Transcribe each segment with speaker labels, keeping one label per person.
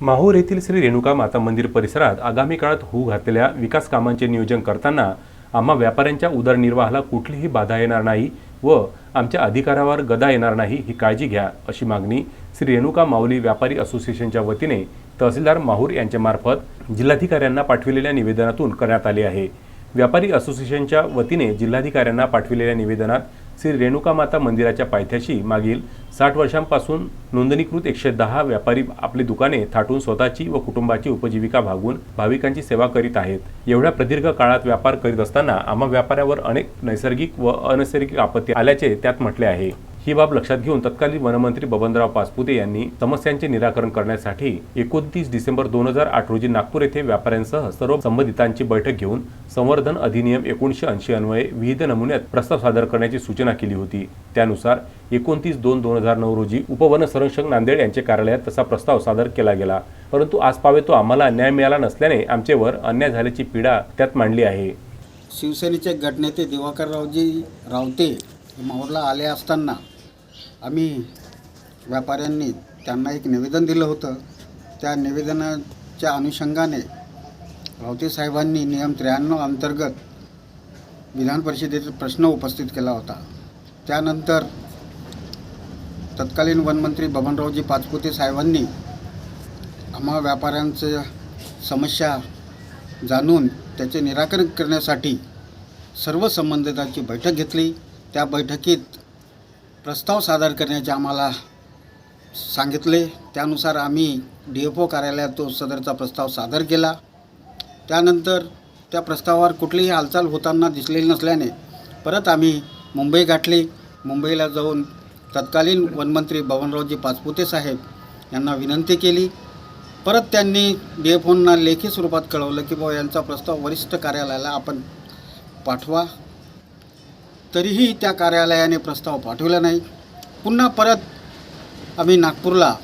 Speaker 1: माहूर येथील श्री रेणुका माता मंदिर परिसरात आगामी काळात होऊ घातलेल्या विकास कामांचे नियोजन करताना आम्हा व्यापाऱ्यांच्या उदरनिर्वाहाला कुठलीही बाधा येणार नाही व आमच्या अधिकारावर गदा येणार नाही ही काळजी घ्या अशी मागणी श्री रेणुका माऊली व्यापारी असोसिएशनच्या वतीने तहसीलदार माहूर यांच्यामार्फत जिल्हाधिकाऱ्यांना पाठविलेल्या निवेदनातून करण्यात आले आहे. व्यापारी असोसिएशनच्या वतीने जिल्हाधिकाऱ्यांना पाठविलेल्या निवेदनात श्री रेणुका माता मंदिराच्या पायथ्याशी मागील साठ वर्षांपासून नोंदणीकृत एकशे दहा व्यापारी आपली दुकाने थाटून स्वतःची व कुटुंबाची उपजीविका भागवून भाविकांची सेवा करीत आहेत. एवढ्या प्रदीर्घ काळात व्यापार करीत असताना आम्हा व्यापाऱ्यावर अनेक नैसर्गिक व अनैसर्गिक आपत्ती आल्याचे त्यात म्हटले आहे. ही बाब लक्षात घेऊन तत्कालीन वनमंत्री बबनराव पाचपुते यांनी समस्यांचे निराकरण करण्यासाठी एकोणतीस डिसेंबर दोन हजार आठ रोजी नागपूर येथे व्यापाऱ्यांसह सर्व संबंधितांची बैठक घेऊन संवर्धन अधिनियम एकोणीसशे ऐंशी अन्वये विविध नमुन्यात प्रस्ताव सादर करण्याची सूचना केली होती. त्यानुसार एकोणतीस दोन दोन हजार नऊ रोजी उपवन संरक्षक नांदेड यांच्या कार्यालयात तसा प्रस्ताव सादर केला गेला. परंतु आज पावे तो आम्हाला न्याय मिळाला नसल्याने आमचेवर अन्याय झाल्याची पीडा त्यात मांडली आहे.
Speaker 2: शिवसेनेचे गटनेते दिवाकररावजी रावते माहूरला आले असताना आम्ही व्यापाऱ्यांनी त्यांना एक निवेदन दिलं होतं. त्या निवेदनाच्या अनुषंगाने रावते साहेबांनी नियम त्र्याण्णव अंतर्गत विधान परिषदेचा प्रश्न उपस्थित केला होता. त्यानंतर तत्कालीन वनमंत्री बबनरावजी पाचपुते साहेबांनी आम्हा व्यापाऱ्यांच्या समस्या जाणून त्याचे निराकरण करण्यासाठी सर्व संबंधितांची बैठक घेतली. त्या बैठकीत प्रस्ताव सादर करण्याचे आम्हाला सांगितले. त्यानुसार आम्ही डी एफ ओ कार्यालयात तो सदरचा प्रस्ताव सादर केला. त्यानंतर त्या प्रस्तावावर कुठलीही हालचाल होताना दिसलेली नसल्याने परत आम्ही मुंबई गाठली. मुंबईला जाऊन तत्कालीन वनमंत्री बबनरावजी पाचपुते साहेब यांना विनंती केली. परत त्यांनी डी एफ ओंना लेखी स्वरूपात कळवलं की बाबा यांचा प्रस्ताव वरिष्ठ कार्यालयाला आपण पाठवा. तरीही त्या कार्यालयाने प्रस्ताव पाठवला नाही. पुन्हा परत आम्ही नागपूरला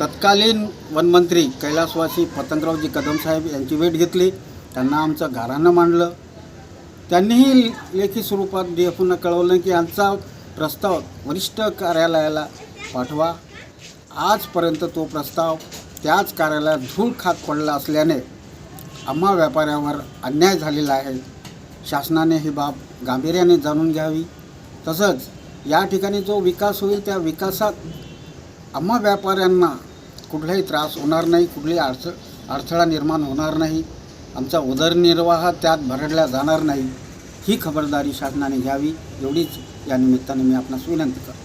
Speaker 2: तत्कालीन वनमंत्री कैलासवासी पतंगरावजी कदमसाहेब यांची भेट घेतली. त्यांना आमचं घरानं मांडलं. त्यांनीही लेखी स्वरूपात डी एफनं कळवलं की आमचा प्रस्ताव वरिष्ठ कार्यालयाला पाठवा. आजपर्यंत तो प्रस्ताव त्याच कार्यालयात धूळ खात पडला असल्याने आम्हा व्यापाऱ्यांवर अन्याय झालेला आहे. शासनाने ही बाब गांभीर्याने जाणून घ्यावी. तसंच या ठिकाणी जो विकास होईल त्या विकासात आम्हा व्यापाऱ्यांना कुठलाही त्रास होणार नाही कुठलीही अडचण अडथळा निर्माण होणार नाही. आमचा उदरनिर्वाह त्यात भरडला जाणार नाही. ही खबरदारी शासनाने घ्यावी. एवढीच या निमित्ताने मी आपणास विनंती करतो.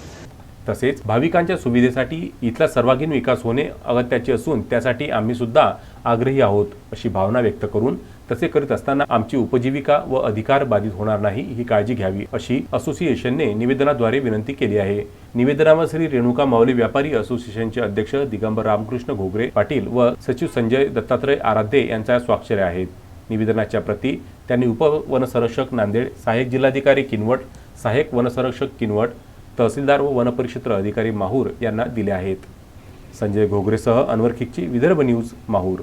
Speaker 1: तसेच भाविकांच्या सुविधेसाठी इथला सर्वांगीण विकास होणे अगत्याचे असून त्यासाठी आम्ही सुद्धा आग्रही आहोत अशी भावना व्यक्त करून तसे करीत असताना आमची उपजीविका व अधिकार बाधित होणार नाही ही काळजी घ्यावी अशी असोसिएशनने निवेदनाद्वारे विनंती केली आहे. निवेदनावर श्री रेणुका माऊली व्यापारी असोसिएशनचे अध्यक्ष दिगंबर रामकृष्ण घोगरे पाटील व सचिव संजय दत्तात्रय आराध्ये यांच्या स्वाक्षऱ्या आहेत. निवेदनाच्या प्रती त्यांनी उपवनसंरक्षक नांदेड सहाय्यक जिल्हाधिकारी किनवट सहाय्यक वनसंरक्षक किनवट तहसीलदार व वनपरिक्षेत्र अधिकारी माहूर यांना दिल्या आहेत. संजय घोगरेसह अनवर खिकची विदर्भ न्यूज माहूर.